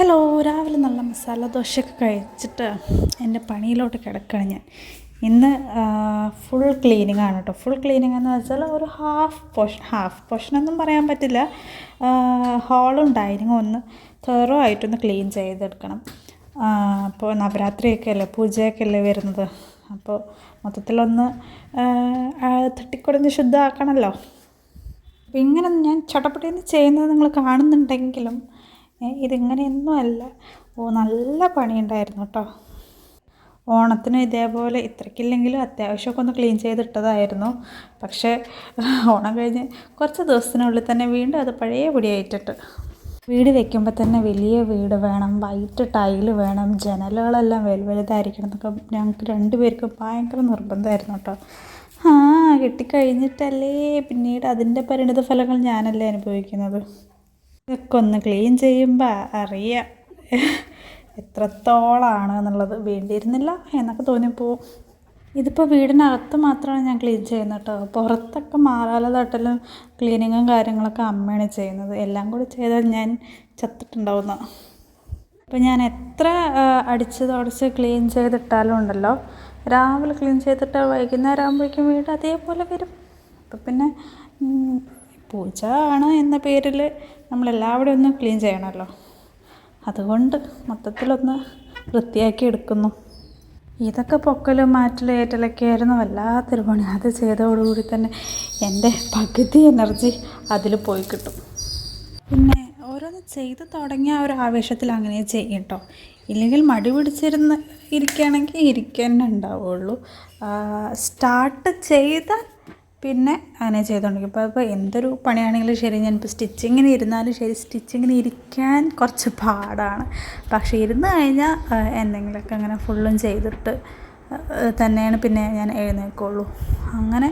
Hello രാവിലെ നല്ല മസാല ദോശയൊക്കെ കഴിച്ചിട്ട് എന്റെ പണിയിലോട്ട് കിടക്കുകയാണ് ഞാൻ. ഇന്ന് ഫുൾ ക്ലീനിങ് ആണ് കേട്ടോ. ഫുൾ ക്ലീനിങ് എന്ന് വെച്ചാൽ ഒരു ഹാഫ് പോഷൻ ഹാഫ് പോർഷൻ ഒന്നും പറയാൻ പറ്റില്ല. ഹാളും ഡൈനിങ്ങും ഒന്ന് തെറോ ആയിട്ടൊന്ന് ക്ലീൻ ചെയ്തെടുക്കണം. അപ്പോൾ നവരാത്രിയൊക്കെ അല്ലേ? പൂജയൊക്കെ അല്ലേ വരുന്നത്? അപ്പോൾ മൊത്തത്തിലൊന്ന് തട്ടിക്കൊടഞ്ഞ് ശുദ്ധമാക്കണമല്ലോ. അപ്പോൾ ഇങ്ങനെ ഞാൻ ചട്ടപ്പട്ടിന്ന് ചെയ്യുന്നത് നിങ്ങൾ കാണുന്നുണ്ടെങ്കിലും ഇതിങ്ങനെയൊന്നും അല്ല. ഓ നല്ല പണിയുണ്ടായിരുന്നു കേട്ടോ ഓണത്തിന് ഇതേപോലെ ഇത്രയ്ക്കില്ലെങ്കിലും അത്യാവശ്യമൊക്കെ ഒന്ന് ക്ലീൻ ചെയ്തിട്ടതായിരുന്നു. പക്ഷേ ഓണം കഴിഞ്ഞ് കുറച്ച് ദിവസത്തിനുള്ളിൽ തന്നെ വീണ്ടും അത് പഴയ പൊടിയായിട്ടിട്ട്. വീട് വെക്കുമ്പോൾ തന്നെ വലിയ വീട് വേണം വൈറ്റ് ടൈൽ വേണം ജനലുകളെല്ലാം വലുവലുതായിരിക്കണം എന്നൊക്കെ ഞങ്ങൾക്ക് രണ്ടുപേർക്കും ഭയങ്കര നിർബന്ധമായിരുന്നു കേട്ടോ ആ കിട്ടിക്കഴിഞ്ഞിട്ടല്ലേ പിന്നീട് അതിന്റെ പരിണിത ഫലങ്ങൾ ഞാനല്ലേ അനുഭവിക്കുന്നത്. ഇതൊക്കെ ഒന്ന് ക്ലീൻ ചെയ്യുമ്പോൾ അറിയാം എത്രത്തോളാണ് എന്നുള്ളത് വേണ്ടിയിരുന്നില്ല എന്നൊക്കെ തോന്നിപ്പോവും. ഇതിപ്പോൾ വീടിനകത്ത് മാത്രമാണ് ഞാൻ ക്ലീൻ ചെയ്യുന്നത് കേട്ടോ. പുറത്തൊക്കെ മാറാല തട്ടലും ക്ലീനിങ്ങും കാര്യങ്ങളൊക്കെ അമ്മയാണ് ചെയ്യുന്നത്. എല്ലാം കൂടി ചെയ്താൽ ഞാൻ ചത്തിട്ടുണ്ടാവുന്ന. അപ്പോൾ ഞാൻ എത്ര അടിച്ച് തുടച്ച് ക്ലീൻ ചെയ്തിട്ടാലും ഉണ്ടല്ലോ. രാവിലെ ക്ലീൻ ചെയ്തിട്ട് വൈകുന്നേരം ആകുമ്പോഴേക്കും വീട് അതേപോലെ വരും. അപ്പം പിന്നെ പൂജ ആണ് എന്ന പേരിൽ നമ്മളെല്ലാവരും ഒന്ന് ക്ലീൻ ചെയ്യണമല്ലോ. അതുകൊണ്ട് മൊത്തത്തിലൊന്ന് വൃത്തിയാക്കി എടുക്കുന്നു. ഇതൊക്കെ പൊക്കലും മാറ്റലും ഏറ്റലൊക്കെ ആയിരുന്നു. വല്ലാത്തൊരു പണി. അത് ചെയ്തതോടുകൂടി തന്നെ എന്റെ പകുതി എനർജി അതിൽ പോയി കിട്ടും. പിന്നെ ഓരോന്ന് ചെയ്ത് തുടങ്ങിയ ഒരു ആവേശത്തിൽ അങ്ങനെ ചെയ്യും കേട്ടോ ഇല്ലെങ്കിൽ മടി പിടിച്ചിരുന്ന് ഇരിക്കുകയാണെങ്കിൽ ഇരിക്കുക തന്നെ ഉണ്ടാവുള്ളൂ സ്റ്റാർട്ട് ചെയ്താൽ പിന്നെ അങ്ങനെ ചെയ്തുകൊണ്ടിരിക്കും ഇപ്പോൾ ഇപ്പോൾ എന്തൊരു പണിയാണെങ്കിലും ശരി ഞാനിപ്പോൾ സ്റ്റിച്ചിങ്ങിന് ഇരുന്നാലും ശരി സ്റ്റിച്ചിങ്ങിന് ഇരിക്കാൻ കുറച്ച് പാടാണ്. പക്ഷേ ഇരുന്ന് കഴിഞ്ഞാൽ എന്തെങ്കിലുമൊക്കെ അങ്ങനെ ഫുള്ളും ചെയ്തിട്ട് തന്നെയാണ് പിന്നെ ഞാൻ എഴുന്നേക്കുള്ളൂ അങ്ങനെ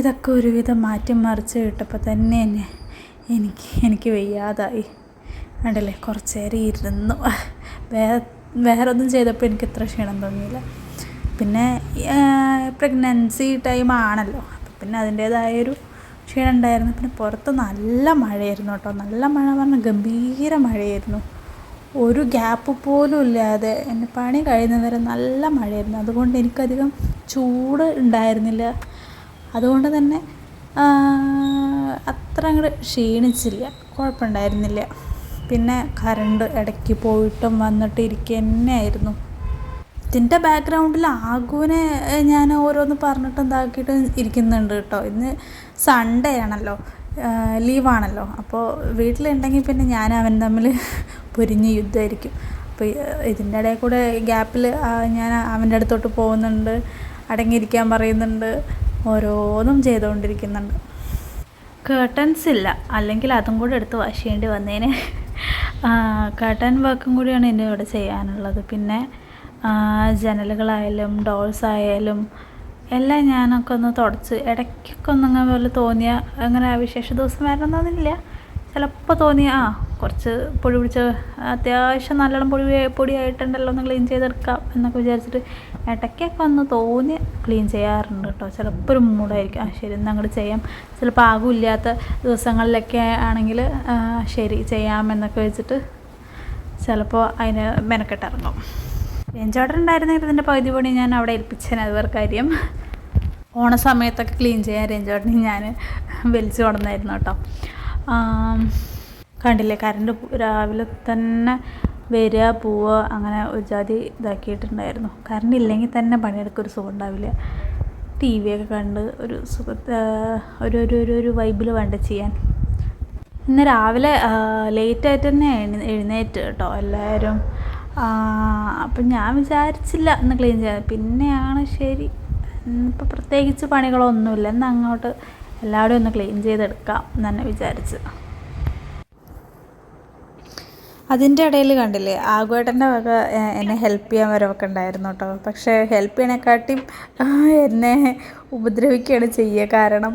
ഇതൊക്കെ ഒരുവിധം മാറ്റി മറിച്ച് കിട്ടപ്പോൾ തന്നെ എന്നെ എനിക്ക് എനിക്ക് വയ്യാതായി. കണ്ടില്ലേ? കുറച്ച് നേരം ഇരുന്നു. വേറെ വേറെ ഒന്നും ചെയ്തപ്പോൾ എനിക്ക് ഇത്ര ക്ഷീണം തോന്നിയില്ല. പിന്നെ പ്രഗ്നൻസി ടൈം ആണല്ലോ. പിന്നെ അതിന്റേതായൊരു ക്ഷീണം ഉണ്ടായിരുന്നു. പിന്നെ പുറത്ത് നല്ല മഴയായിരുന്നു കേട്ടോ. നല്ല മഴ പറഞ്ഞ ഗംഭീര മഴയായിരുന്നു. ഒരു ഗ്യാപ്പ് പോലും ഇല്ലാതെ എന്റെ പണി കഴിയുന്നവരെ നല്ല മഴയായിരുന്നു. അതുകൊണ്ട് എനിക്കധികം ചൂട് ഉണ്ടായിരുന്നില്ല. അതുകൊണ്ട് തന്നെ അത്ര അങ്ങോട്ട് ക്ഷീണിച്ചില്ല. കുഴപ്പമുണ്ടായിരുന്നില്ല. പിന്നെ കറണ്ട് ഇടയ്ക്ക് പോയിട്ടും വന്നിട്ട് ഇരിക്കുക തന്നെയായിരുന്നു. ഇതിന്റെ ബാക്ക്ഗ്രൗണ്ടിൽ ആകുവിനെ ഞാൻ ഓരോന്ന് പറഞ്ഞിട്ട് ഇതാക്കിയിട്ട് ഇരിക്കുന്നുണ്ട് കേട്ടോ. ഇന്ന് സൺഡേ ആണല്ലോ. ലീവാണല്ലോ അപ്പോൾ വീട്ടിലുണ്ടെങ്കിൽ പിന്നെ ഞാൻ അവൻ തമ്മിൽ പൊരിഞ്ഞ് യുദ്ധമായിരിക്കും. അപ്പോൾ ഇതിന്റെ ഇടയിൽ കൂടെ ഗ്യാപ്പിൽ ഞാൻ അവന്റെ അടുത്തോട്ട് പോകുന്നുണ്ട് അടങ്ങിയിരിക്കാൻ പറയുന്നുണ്ട് ഓരോന്നും ചെയ്തുകൊണ്ടിരിക്കുന്നുണ്ട് കേട്ടൻസ് ഇല്ല. അല്ലെങ്കിൽ അതും കൂടെ എടുത്ത് വാഷ് ചെയ്യേണ്ടി വന്നേനെ. കേട്ടൻ വർക്കും കൂടിയാണ് എന്റെ ഇവിടെ ചെയ്യാനുള്ളത്. പിന്നെ ജനലുകളായാലും ഡോൾസ് ആയാലും എല്ലാം ഞാനൊക്കെ ഒന്ന് തുടച്ച് ഇടയ്ക്കൊക്കെ ഒന്നങ്ങനെ പോലെ തോന്നിയ അങ്ങനെ വിശേഷ ദിവസം വരണമെന്നൊന്നുമില്ല ചിലപ്പോൾ തോന്നിയ ആ കുറച്ച് പൊടി പിടിച്ച് അത്യാവശ്യം നല്ലോണം പൊടി പൊടിയായിട്ടുണ്ടല്ലോ ഒന്ന് ക്ലീൻ ചെയ്തെടുക്കാം എന്നൊക്കെ വിചാരിച്ചിട്ട് ഇടയ്ക്കൊക്കെ ഒന്ന് തോന്നി ക്ലീൻ ചെയ്യാറുണ്ട് കേട്ടോ. ചിലപ്പോൾ ഒരു മൂടായിരിക്കും ആ ശരി എന്നാൽ അങ്ങോട്ട് ചെയ്യാം. ചിലപ്പോൾ ആകുമില്ലാത്ത ദിവസങ്ങളിലൊക്കെ ആണെങ്കിൽ ശരി ചെയ്യാമെന്നൊക്കെ വെച്ചിട്ട് ചിലപ്പോൾ അതിന് മെനക്കെട്ടിറങ്ങും എൻജോർഡർ ഉണ്ടായിരുന്നെങ്കിൽ ഇതിന്റെ പകുതി പണി ഞാൻ അവിടെ ഏൽപ്പിച്ചേനെ അത് വേറെ കാര്യം. ഓണ സമയത്തൊക്കെ ക്ലീൻ ചെയ്യാൻ രഞ്ജോട്ടിനെ ഞാൻ വലിച്ചു കൊണ്ടുവന്നായിരുന്നു കേട്ടോ. കണ്ടില്ലേ കറണ്ട് രാവിലെ തന്നെ വരിക പോവുക അങ്ങനെ ഒരു ജാതി ഇതാക്കിയിട്ടുണ്ടായിരുന്നു. കറണ്ട് ഇല്ലെങ്കിൽ തന്നെ പണിയെടുക്കൊരു സുഖം ഉണ്ടാവില്ല. ടി വി ഒക്കെ കണ്ട് ഒരു സുഖ ഒരു ഒരു ഒരു ഒരു വൈബിൽ വേണ്ട ചെയ്യാൻ. ഇന്ന് രാവിലെ ലേറ്റായിട്ട് തന്നെ എഴുന്നേറ്റ് കേട്ടോ എല്ലാവരും. അപ്പം ഞാൻ വിചാരിച്ചില്ല ഇന്ന് ക്ലീൻ ചെയ്യാൻ. പിന്നെയാണ് ശരി. ഇന്നിപ്പോൾ പ്രത്യേകിച്ച് പണികളൊന്നുമില്ല. എന്നാൽ അങ്ങോട്ട് എല്ലാവരും ഒന്ന് ക്ലീൻ ചെയ്തെടുക്കാം എന്ന് തന്നെ വിചാരിച്ച്. അതിന്റെ ഇടയിൽ കണ്ടില്ലേ ആഗുവേട്ടന്റെ വക എന്നെ ഹെൽപ്പ് ചെയ്യാൻ വരവൊക്കെ ഉണ്ടായിരുന്നു കേട്ടോ പക്ഷേ ഹെൽപ്പ് ചെയ്യണേക്കാട്ടിയും ആ, എന്നെ ഉപദ്രവിക്കുകയാണ് ചെയ്യുക. കാരണം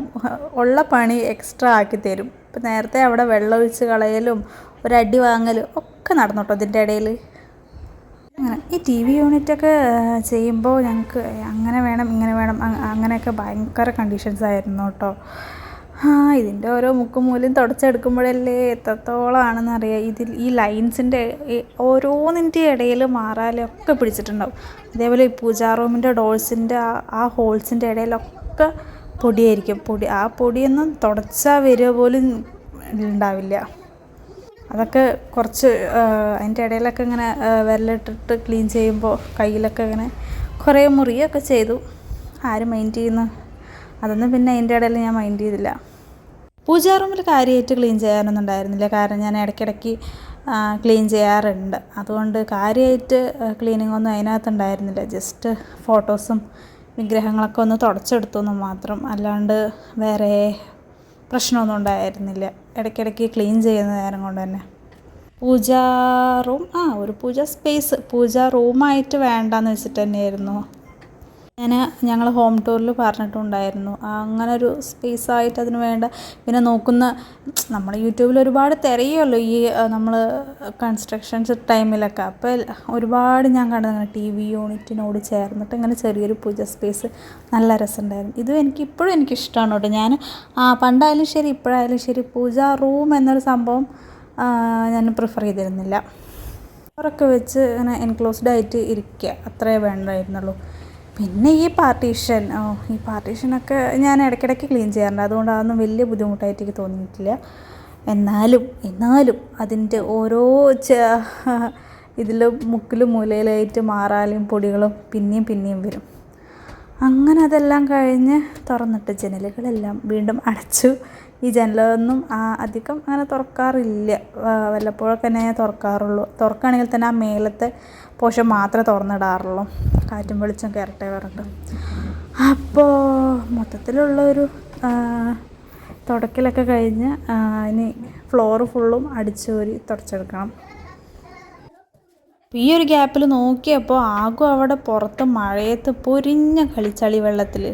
ഉള്ള പണി എക്സ്ട്രാ ആക്കി തരും. ഇപ്പം നേരത്തെ അവിടെ വെള്ളം ഒഴിച്ച് കളയലും ഒരടി വാങ്ങലും ഒക്കെ നടന്നു കേട്ടോ ഇതിന്റെ ഇടയിൽ. ഈ ടി വി യൂണിറ്റൊക്കെ ചെയ്യുമ്പോൾ ഞങ്ങൾക്ക് അങ്ങനെ വേണം ഇങ്ങനെ വേണം അങ്ങനെയൊക്കെ ഭയങ്കര കണ്ടീഷൻസ് ആയിരുന്നു കേട്ടോ ആ ഇതിന്റെ ഓരോ മുക്കും മൂലയും തുടച്ചെടുക്കുമ്പോഴല്ലേ എത്രത്തോളമാണെന്ന് അറിയാം ഇതിൽ ഈ ലൈൻസിന്റെ ഓരോന്നിന്റെ ഇടയിൽ മാറാലൊക്കെ പിടിച്ചിട്ടുണ്ടാവും. അതേപോലെ ഈ പൂജാ റൂമിന്റെ ഡോൾസിന്റെ ആ ആ ഹോൾസിന്റെ ഇടയിലൊക്കെ പൊടിയായിരിക്കും. പൊടി ആ പൊടിയൊന്നും തുടച്ചാൽ വരിക പോലും ഉണ്ടാവില്ല. അതൊക്കെ കുറച്ച് അതിന്റെ ഇടയിലൊക്കെ ഇങ്ങനെ വിരലിട്ടിട്ട് ക്ലീൻ ചെയ്യുമ്പോൾ കയ്യിലൊക്കെ ഇങ്ങനെ കുറേ മുറിയൊക്കെ ചെയ്തു. ആരും മൈൻഡ് ചെയ്യുന്നു അതൊന്നും പിന്നെ അതിന്റെ ഇടയിൽ ഞാൻ മൈൻഡ് ചെയ്തില്ല. പൂജാ റൂമിൽ കാര്യമായിട്ട് ക്ലീൻ ചെയ്യാനൊന്നും ഉണ്ടായിരുന്നില്ല. കാരണം ഞാൻ ഇടയ്ക്കിടയ്ക്ക് ക്ലീൻ ചെയ്യാറുണ്ട്. അതുകൊണ്ട് കാര്യമായിട്ട് ക്ലീനിങ് ഒന്നും അതിനകത്ത് ഉണ്ടായിരുന്നില്ല. ജസ്റ്റ് ഫോട്ടോസും വിഗ്രഹങ്ങളൊക്കെ ഒന്ന് തുടച്ചെടുത്തു എന്ന് മാത്രം. അല്ലാണ്ട് വേറെ പ്രശ്നമൊന്നും ഉണ്ടായിരുന്നില്ല. ഇടയ്ക്കിടയ്ക്ക് ക്ലീൻ ചെയ്യുന്ന നേരം കൊണ്ട് തന്നെ. പൂജാ റൂം ആ ഒരു പൂജ സ്പേസ് പൂജാ റൂമായിട്ട് വേണ്ടാന്ന് വെച്ചിട്ട് തന്നെയായിരുന്നു. ഞാൻ ഞങ്ങൾ ഹോം ടൂറിൽ പറഞ്ഞിട്ടുണ്ടായിരുന്നു. അങ്ങനെ ഒരു സ്പേസ് ആയിട്ട് അതിന് വേണ്ട. പിന്നെ നോക്കുന്ന നമ്മൾ യൂട്യൂബിൽ ഒരുപാട് തിരയുമല്ലോ ഈ നമ്മൾ കൺസ്ട്രക്ഷൻസ് ടൈമിലൊക്കെ അപ്പോൾ ഒരുപാട് ഞാൻ കണ്ടത് ടി വി യൂണിറ്റിനോട് ചേർന്നിട്ട് ഇങ്ങനെ ചെറിയൊരു പൂജ സ്പേസ് നല്ല രസമുണ്ടായിരുന്നു. ഇത് എനിക്ക് ഇപ്പോഴും എനിക്ക് ഇഷ്ടമാണ് കേട്ടോ. ഞാൻ പണ്ടായാലും ശരി ഇപ്പോഴായാലും ശരി പൂജ റൂം എന്നൊരു സംഭവം ഞാൻ പ്രിഫർ ചെയ്തിരുന്നില്ല. അവരൊക്കെ വെച്ച് ഇങ്ങനെ എൻക്ലോസ്ഡ് ആയിട്ട് ഇരിക്കുക. അത്രേ വേണ്ടായിരുന്നുള്ളൂ. പിന്നെ ഈ പാർട്ടീഷൻ ഓ ഈ പാർട്ടീഷനൊക്കെ ഞാൻ ഇടയ്ക്കിടയ്ക്ക് ക്ലീൻ ചെയ്യാറുണ്ട്. അതുകൊണ്ട് അതൊന്നും വലിയ ബുദ്ധിമുട്ടായിട്ട് എനിക്ക് തോന്നിയിട്ടില്ല. എന്നാലും എന്നാലും അതിന്റെ ഓരോ ഇതിൽ മുക്കിലും മൂലയിലായിട്ട് മാറാലും പൊടികളും പിന്നെയും പിന്നെയും വരും. അങ്ങനെ അതെല്ലാം കഴിഞ്ഞ് തുറന്നിട്ട് ജനലുകളെല്ലാം വീണ്ടും അടച്ചു. ഈ ജനലൊന്നും അധികം അങ്ങനെ തുറക്കാറില്ല. വല്ലപ്പോഴൊക്കെ തന്നെ തുറക്കാറുള്ളൂ. തുറക്കുകയാണെങ്കിൽ തന്നെ ആ മേലത്തെ പോഷം മാത്രമേ തുറന്നിടാറുള്ളൂ. കാറ്റും വെളിച്ചം കയറട്ടെ പറഞ്ഞിട്ട്. അപ്പോൾ മൊത്തത്തിലുള്ള ഒരു തുടക്കിലൊക്കെ കഴിഞ്ഞ് ഇനി ഫ്ലോറ് ഫുള്ളും അടിച്ചോരി തുടച്ചെടുക്കണം. ഈ ഒരു ഗ്യാപ്പിൽ നോക്കിയപ്പോൾ ആകും അവിടെ പുറത്ത് മഴയത്ത് പൊരിഞ്ഞ കളിച്ചളി വെള്ളത്തിൽ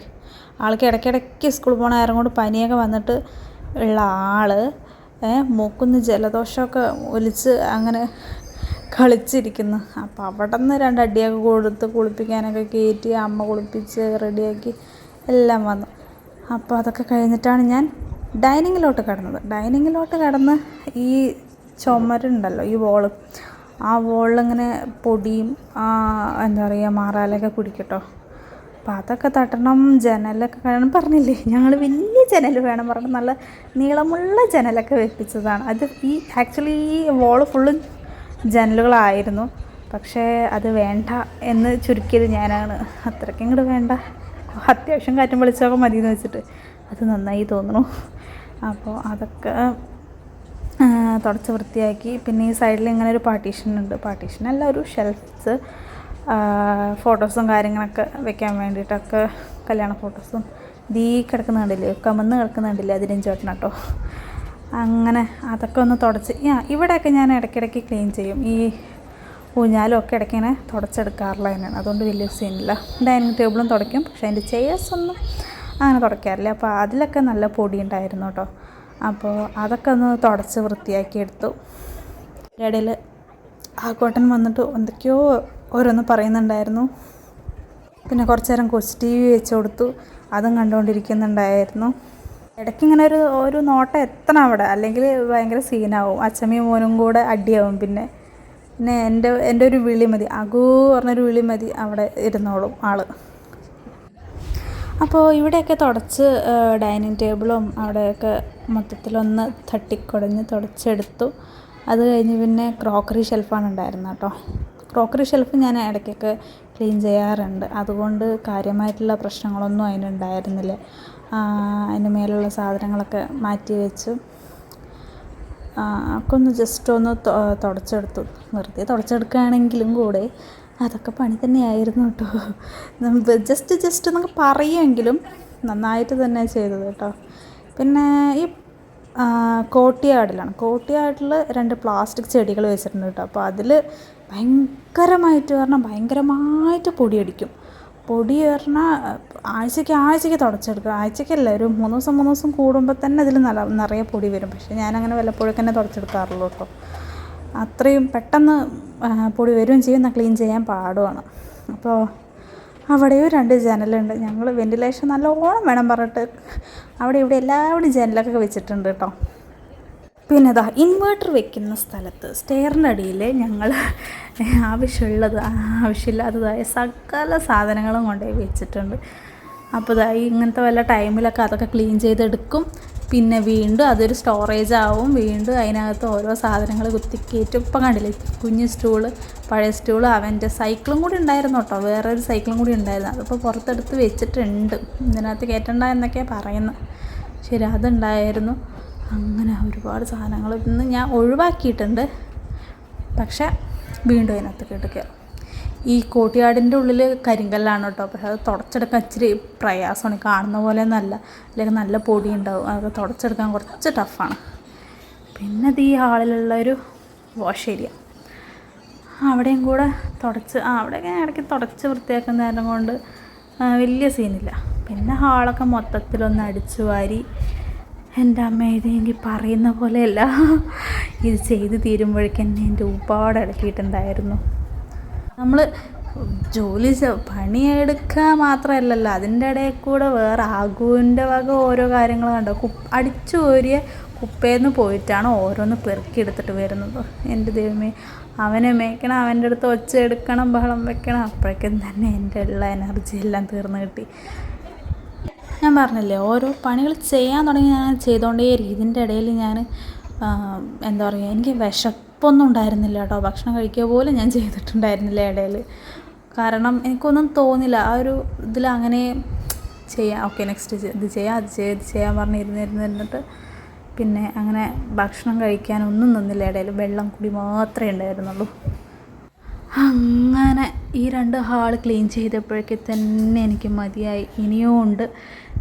ആൾക്ക് ഇടയ്ക്കിടയ്ക്ക് സ്കൂളിൽ പോകണ നേരം കൊണ്ട് പനിയൊക്കെ വന്നിട്ട് ഉള്ള ആൾ മൂക്കുന്ന് ജലദോഷമൊക്കെ ഒലിച്ച് അങ്ങനെ കളിച്ചിരിക്കുന്നു. അപ്പോൾ അവിടെ നിന്ന് രണ്ടടിയൊക്കെ കൊടുത്ത് കുളിപ്പിക്കാനൊക്കെ കയറ്റി അമ്മ കുളിപ്പിച്ച് റെഡിയാക്കി എല്ലാം വന്നു. അപ്പോൾ അതൊക്കെ കഴിഞ്ഞിട്ടാണ് ഞാൻ ഡൈനിങ്ങിലോട്ട് കടന്നത്. ഡൈനിങ്ങിലോട്ട് കടന്ന് ഈ ചുമരുണ്ടല്ലോ ഈ വോൾ ആ വോളിലിങ്ങനെ പൊടിയും ആ എന്താ പറയുക മാറാലൊക്കെ കുടിക്കട്ടോ. അപ്പം അതൊക്കെ തട്ടണം ജനലൊക്കെ വേണം പറഞ്ഞില്ലേ ഞങ്ങൾ വലിയ ജനൽ വേണം പറഞ്ഞു നല്ല നീളമുള്ള ജനലൊക്കെ വെപ്പിച്ചതാണ്. അത് ഈ ആക്ച്വലി ഈ വോൾ ഫുള്ളും ജനലുകളായിരുന്നു. പക്ഷേ അത് വേണ്ട എന്ന് ചുരുക്കിയത് ഞാനാണ്. അത്രയ്ക്കും ഇങ്ങോട്ട് വേണ്ട. അത്യാവശ്യം കാറ്റും വെളിച്ചമൊക്കെ മതി എന്ന് വെച്ചിട്ട്. അത് നന്നായി തോന്നുന്നു അപ്പോൾ അതൊക്കെ തുടച്ച് വൃത്തിയാക്കി. പിന്നെ ഈ സൈഡിൽ ഇങ്ങനെ ഒരു പാർട്ടീഷൻ ഉണ്ട്. പാർട്ടീഷൻ അല്ല ഒരു ഷെൽഫ്സ് ഫോട്ടോസും കാര്യങ്ങളൊക്കെ വെക്കാൻ വേണ്ടിയിട്ടൊക്കെ കല്യാണ ഫോട്ടോസും ദീ കിടക്കുന്ന കണ്ടില്ലേ? കമന്ന് കിടക്കുന്ന കണ്ടില്ലേ? അതിനും ചേട്ടന കേട്ടോ. അങ്ങനെ അതൊക്കെ ഒന്ന് തുടച്ച്. ആ ഇവിടെയൊക്കെ ഞാൻ ഇടയ്ക്കിടയ്ക്ക് ക്ലീൻ ചെയ്യും. ഈ ഊഞ്ഞാലും ഒക്കെ ഇടയ്ക്ക് ഇങ്ങനെ തുടച്ചെടുക്കാറുള്ള തന്നെയാണ്. അതുകൊണ്ട് വലിയ സീനില്ല. ഡൈനിങ് ടേബിളും തുടയ്ക്കും. പക്ഷേ അതിന്റെ ചെയർസ് ഒന്നും അങ്ങനെ തുടയ്ക്കാറില്ല. അപ്പോൾ അതിലൊക്കെ നല്ല പൊടി ഉണ്ടായിരുന്നു കേട്ടോ. അപ്പോൾ അതൊക്കെ ഒന്ന് തുടച്ച് വൃത്തിയാക്കി എടുത്തു. ഇടയിൽ ആക്കോട്ടൻ വന്നിട്ട് എന്തൊക്കെയോ ഓരോന്ന് പറയുന്നുണ്ടായിരുന്നു. പിന്നെ കുറച്ച് നേരം കൊച്ചു ടി വി വെച്ച് കൊടുത്തു. അതും കണ്ടുകൊണ്ടിരിക്കുന്നുണ്ടായിരുന്നു. ഇടയ്ക്ക് ഇങ്ങനെ ഒരു ഒരു നോട്ടം എത്തണം അവിടെ. അല്ലെങ്കിൽ ഭയങ്കര സീനാവും. അച്ഛമ്മയും മോനും കൂടെ അടിയാവും പിന്നെ. പിന്നെ എന്റെ എന്റെ ഒരു വിളി മതി. അകൂ പറഞ്ഞൊരു വിളി മതി അവിടെ ഇരുന്നോളും ആൾ. അപ്പോൾ ഇവിടെയൊക്കെ തുടച്ച് ഡൈനിങ് ടേബിളും അവിടെയൊക്കെ മൊത്തത്തിലൊന്ന് തട്ടിക്കുടഞ്ഞ് തുടച്ചെടുത്തു. അത് കഴിഞ്ഞ് പിന്നെ ക്രോക്കറി ഷെൽഫാണ് ഉണ്ടായിരുന്നത് കേട്ടോ. ക്രോക്കറി ഷെൽഫ് ഞാൻ ഇടയ്ക്കൊക്കെ ക്ലീൻ ചെയ്യാറുണ്ട്. അതുകൊണ്ട് കാര്യമായിട്ടുള്ള പ്രശ്നങ്ങളൊന്നും അതിനുണ്ടായിരുന്നില്ല. അതിന് മേലുള്ള സാധനങ്ങളൊക്കെ മാറ്റി വെച്ചു ഒക്കെ ഒന്ന് ജസ്റ്റ് ഒന്ന് തുടച്ചെടുത്തു. വെറുതെ തുടച്ചെടുക്കുകയാണെങ്കിലും കൂടെ അതൊക്കെ പണി തന്നെയായിരുന്നു കേട്ടോ. ജസ്റ്റ് ജസ്റ്റ് എന്നൊക്കെ പറയുമെങ്കിലും നന്നായിട്ട് തന്നെ ചെയ്തത് കേട്ടോ. പിന്നെ ഈ കോട്ടിയാടിലാണ്. കോട്ടിയാടിൽ രണ്ട് പ്ലാസ്റ്റിക് ചെടികൾ വെച്ചിട്ടുണ്ട് കേട്ടോ. അപ്പോൾ അതിൽ ഭയങ്കരമായിട്ട് പറഞ്ഞാൽ ഭയങ്കരമായിട്ട് പൊടിയടിക്കും പൊടി പറഞ്ഞാൽ ആഴ്ചയ്ക്ക് ആഴ്ചയ്ക്ക് തുടച്ചെടുക്കുക ആഴ്ചയ്ക്കല്ല ഒരു മൂന്ന് ദിവസം മൂന്ന് ദിവസം കൂടുമ്പോൾ തന്നെ അതിൽ നല്ല നിറയെ പൊടി വരും. പക്ഷേ ഞാനങ്ങനെ വല്ലപ്പോഴൊക്കെ തന്നെ തുടച്ചെടുക്കാറുള്ളൂ കേട്ടോ. അത്രയും പെട്ടെന്ന് പൊടി വരികയും ചെയ്യും എന്നാൽ ക്ലീൻ ചെയ്യാൻ പാടുമാണ് അപ്പോൾ അവിടെയും രണ്ട് ജനലുണ്ട്. ഞങ്ങൾ വെന്റിലേഷൻ നല്ലോണം വേണം പറഞ്ഞിട്ട്. അവിടെ ഇവിടെ എല്ലാവരും ജനലൊക്കെ വെച്ചിട്ടുണ്ട് കേട്ടോ. പിന്നെ ഇതാ ഇൻവേർട്ടർ വെക്കുന്ന സ്ഥലത്ത് സ്റ്റെയറിന്റെ അടിയിൽ ഞങ്ങൾ ആവശ്യമുള്ളത് ആവശ്യമില്ലാത്തതായ സകല സാധനങ്ങളും കൊണ്ടുപോയി വെച്ചിട്ടുണ്ട്. അപ്പോൾ ഇതാ ഇങ്ങനത്തെ വല്ല ടൈമിലൊക്കെ അതൊക്കെ ക്ലീൻ ചെയ്തെടുക്കും. പിന്നെ വീണ്ടും അതൊരു സ്റ്റോറേജ് ആവും. വീണ്ടും അതിനകത്ത് ഓരോ സാധനങ്ങൾ കുത്തിക്കയറ്റും. ഇപ്പം കണ്ടില്ലേ കുഞ്ഞ് സ്റ്റൂൾ പഴയ സ്റ്റൂൾ അവന്റെ സൈക്കിളും കൂടി ഉണ്ടായിരുന്നു കേട്ടോ. വേറെ ഒരു സൈക്കിളും കൂടി ഉണ്ടായിരുന്നു. അതിപ്പോൾ പുറത്തെടുത്ത് വെച്ചിട്ടുണ്ട്. ഇതിനകത്ത് കയറ്റണ്ട എന്നൊക്കെയാണ് പറയുന്നത് ശരി അതുണ്ടായിരുന്നു. അങ്ങനെ ഒരുപാട് സാധനങ്ങൾ ഇന്ന് ഞാൻ ഒഴിവാക്കിയിട്ടുണ്ട്. പക്ഷേ വീണ്ടും അതിനകത്ത് കിടക്കുക ഈ കോട്ടിയാടിന്റെ ഉള്ളിൽ കരിങ്കല്ലാണ് കേട്ടോ. പക്ഷെ അത് തുടച്ചെടുക്കാൻ ഇച്ചിരി പ്രയാസമാണ്. കാണുന്ന പോലെ ഒന്നല്ല അല്ലെങ്കിൽ നല്ല പൊടി ഉണ്ടാവും. അതൊക്കെ തുടച്ചെടുക്കാൻ കുറച്ച് ടഫാണ്. പിന്നെ അത് ഈ ഹാളിലുള്ള ഒരു വാഷ് ഏരിയ. അവിടെയും കൂടെ തുടച്ച് ആ അവിടെയൊക്കെ ഇടയ്ക്ക് തുടച്ച് വൃത്തിയാക്കുന്ന നേരം കൊണ്ട് വലിയ സീനില്ല. പിന്നെ ഹാളൊക്കെ മൊത്തത്തിലൊന്ന് അടിച്ചു വാരി എന്റെ അമ്മ ഇത് എനിക്ക് പറയുന്ന പോലെയല്ല. ഇത് ചെയ്ത് തീരുമ്പോഴേക്കും എന്നെ എന്റെ ഒരുപാട് ഇടക്കിയിട്ടുണ്ടായിരുന്നു നമ്മൾ ജോലി പണിയെടുക്കുക മാത്രമല്ലല്ലോ അതിന്റെ ഇടയിൽ കൂടെ വേറെ ആഗുവിന്റെ വക ഓരോ കാര്യങ്ങൾ കണ്ടോ? കു അടിച്ചു കോരിയ കുപ്പേന്ന് പോയിട്ടാണ് ഓരോന്ന് പെറുക്കിയെടുത്തിട്ട് വരുന്നത്. എന്റെ ദൈവമേ അവനെ മേക്കണം അവന്റെ അടുത്ത് ഒച്ച എടുക്കണം ബഹളം വെക്കണം. അപ്പോഴേക്കും തന്നെ എന്റെ ഉള്ള എനർജി എല്ലാം തീർന്നു കിട്ടി. ഞാൻ പറഞ്ഞില്ലേ ഓരോ പണികൾ ചെയ്യാൻ തുടങ്ങി ഞാൻ ചെയ്തുകൊണ്ടേയിരിക്കും ഇതിന്റെ ഇടയിൽ ഞാൻ എന്താ പറയുക എനിക്ക് വിശപ്പൊന്നും ഉണ്ടായിരുന്നില്ല കേട്ടോ. ഭക്ഷണം കഴിക്കുക പോലും ഞാൻ ചെയ്തിട്ടുണ്ടായിരുന്നില്ല ഇടയിൽ കാരണം എനിക്കൊന്നും തോന്നില്ല. ആ ഒരു ഇതിൽ അങ്ങനെ ചെയ്യാം. ഓക്കെ നെക്സ്റ്റ് ഇത് ചെയ്യാം അത് ചെയ്യാം ഇത് ചെയ്യാൻ പറഞ്ഞിരുന്നിരുന്നിരുന്നിട്ട് പിന്നെ അങ്ങനെ ഭക്ഷണം കഴിക്കാനൊന്നും നിന്നില്ല ഇടയിൽ വെള്ളം കൂടി മാത്രമേ ഉണ്ടായിരുന്നുള്ളൂ. അങ്ങനെ ഈ രണ്ട് ഹാൾ ക്ലീൻ ചെയ്തപ്പോഴേക്ക് തന്നെ എനിക്ക് മതിയായി. ഇനിയും ഉണ്ട്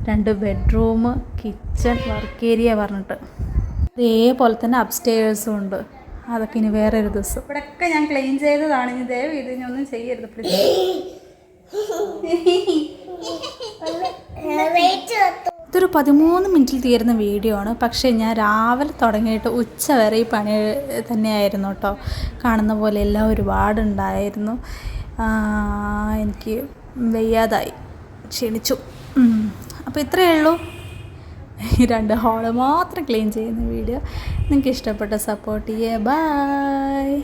രണ്ട് ബെഡ്റൂം കിച്ചൺ വർക്ക് ഏരിയ പറഞ്ഞിട്ട്. അതേപോലെ തന്നെ അപ്സ്റ്റേഴ്സും ഉണ്ട്. അതൊക്കെ ഇനി വേറെ ഒരു ദിവസം. ഇവിടെയൊക്കെ ഞാൻ ക്ലീൻ ചെയ്തതാണ്. ഇനി ദയവ് ഇത് ഇനി ഒന്നും ചെയ്യരുത് പ്ലീസ് ഇതൊരു പതിമൂന്ന് മിനിറ്റിൽ തീരുന്ന വീഡിയോ ആണ്. പക്ഷേ ഞാൻ രാവിലെ തുടങ്ങിയിട്ട് ഉച്ച വരെ ഈ പണി തന്നെയായിരുന്നു കേട്ടോ. കാണുന്ന പോലെ എല്ലാം ഒരുപാടുണ്ടായിരുന്നു. ഉണ്ടായിരുന്നു എനിക്ക് വയ്യാതായി. ക്ഷണിച്ചു. അപ്പോൾ ഇത്രയേ ഉള്ളൂ. ഈ രണ്ട് ഹാൾ മാത്രം ക്ലീൻ ചെയ്യുന്ന വീഡിയോ. നിങ്ങൾക്ക് ഇഷ്ടപ്പെട്ട സപ്പോർട്ട് ചെയ്യേ. ബൈ